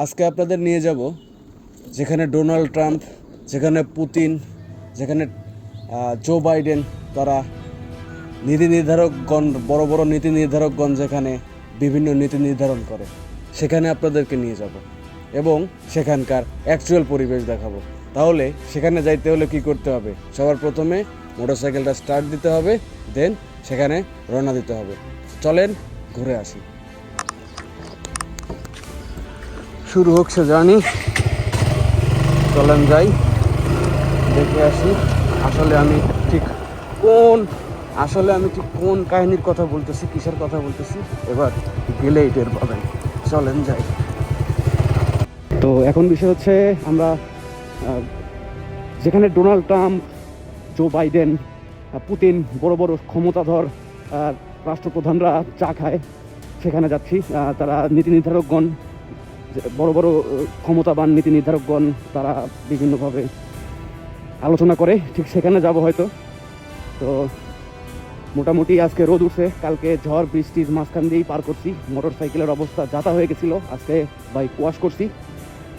আজকে আপনাদের নিয়ে যাব, যেখানে ডোনাল্ড ট্রাম্প, যেখানে পুতিন, যেখানে জো বাইডেন, তারা নীতি নির্ধারকগণ, বড় বড় নীতি নির্ধারকগণ যেখানে বিভিন্ন নীতি নির্ধারণ করে, সেখানে আপনাদেরকে নিয়ে যাব এবং সেখানকার অ্যাকচুয়াল পরিবেশ দেখাবো। তাহলে সেখানে যাইতে হলে কি করতে হবে? সবার প্রথমে মোটরসাইকেলটা স্টার্ট দিতে হবে দেন সেখানে রওনা দিতে হবে। চলেন ঘুরে আসি। শুরু হোক সে জার্নি। চলেন যাই, দেখে আসি আসলে আমি ঠিক কোন, আসলে আমি ঠিক কোন কাহিনীর কথা বলতেছি, কিসের কথা বলতেছি, এবার গেলেই টের পাবেন। চলেন যাই। তো এখন বিষয় হচ্ছে আমরা যেখানে Donald Trump, Joe Biden Putin বড় বড় ক্ষমতাধর রাষ্ট্রপ্রধানরা চা খায়, সেখানে যাচ্ছি। তারা নীতি নির্ধারকগণ বড় বড় ক্ষমতাবান নীতি নির্ধারকগণ তারা বিভিন্নভাবে আলোচনা করে, ঠিক সেখানে যাব হয়তো। তো মোটামুটি আজকে রোদ উঠছে, কালকে ঝড়, বৃষ্টির মাঝখান দিয়েই পার করছি। মোটর সাইকেলের অবস্থা যাতা হয়ে গেছিল, আজকে বাইক ওয়াশ করছি।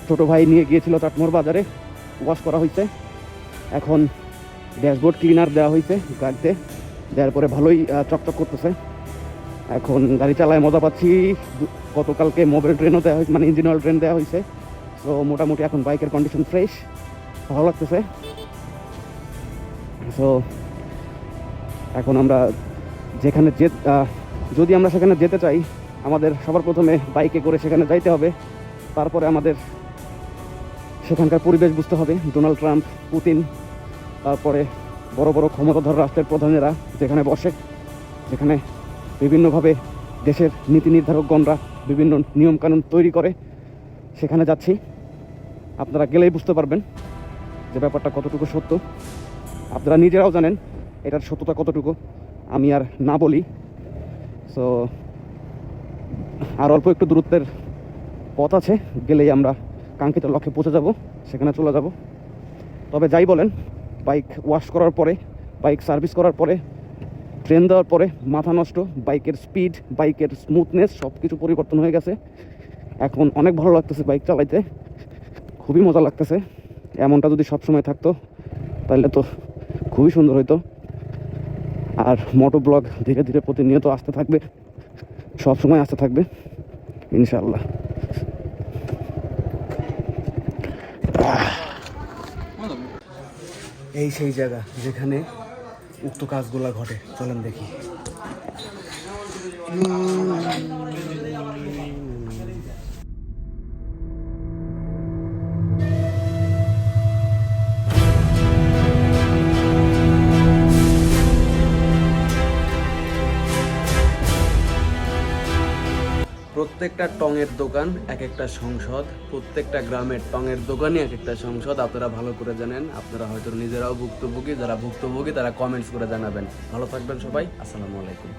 ছোট ভাই নিয়ে গিয়েছিল চাটমোর বাজারে, ওয়াশ করা হয়েছে। এখন ড্যাশবোর্ড ক্লিনার দেওয়া হয়েছে গাড়িতে, দেওয়ার পরে ভালোই চকচক করতেছে। এখন গাড়ি চালায় মজা পাচ্ছি। গতকালকে মোবাইল ট্রেনও দেওয়া হয়েছে মানে ইঞ্জিন অয়েল ট্রেন দেওয়া হয়েছে। তো মোটামুটি এখন বাইকের কন্ডিশন ফ্রেশ ভালো লাগতেছে। সো এখন আমরা যেখানে যে যদি আমরা সেখানে যেতে চাই, আমাদের সবার প্রথমে বাইকে করে সেখানে যাইতে হবে। তারপরে আমাদের সেখানকার পরিবেশ বুঝতে হবে। ডোনাল্ড ট্রাম্প পুতিন তারপরে বড় বড় ক্ষমতাধর রাষ্ট্রের প্রধানেরা যেখানে বসে, যেখানে বিভিন্নভাবে দেশের নীতি নির্ধারকগণরা বিভিন্ন নিয়মকানুন তৈরি করে সেখানে যাচ্ছি। আপনারা গেলেই বুঝতে পারবেন যে ব্যাপারটা কতটুকু সত্য। আপনারা নিজেরাও জানেন এটার সত্যতা কতটুকু। আমি আর না বলি। সো আর অল্প একটু দূরত্বের পথ আছে, গেলেই আমরা কাঙ্ক্ষিত লক্ষ্যে পৌঁছে যাব, সেখানে চলে যাব। তবে যাই বলেন, বাইক ওয়াশ করার পরে, বাইক সার্ভিস করার পরে ট্রেন দেওয়ার পরে মাথা নষ্ট, বাইকের স্পিড বাইকের স্মুথনেস সব কিছু পরিবর্তন হয়ে গেছে। এখন অনেক ভালো লাগতেছে বাইক চালাইতে। খুবই মজা লাগতেছে। এমনটা যদি সবসময় থাকতো, তাহলে তো খুবই সুন্দর হইতো। আর মোটো ব্লগ ধীরে ধীরে প্রতিনিয়ত আসতে থাকবে সব সময় আসতে থাকবে ইনশাল্লাহ এই সেই জায়গা যেখানে উক্ত কাজগুলা ঘটে। চলেন দেখি। প্রত্যেকটা টঙের দোকান এক একটা সংসদ, প্রত্যেকটা গ্রামের টঙের দোকানই এক একটা সংসদ। আপনারা ভালো করে জানেন, আপনারা হয়তো নিজেরাও ভুক্তভোগী, যারা ভুক্তভোগী তারা কমেন্টস করে জানাবেন। ভালো থাকবেন সবাই, আসসালামু আলাইকুম।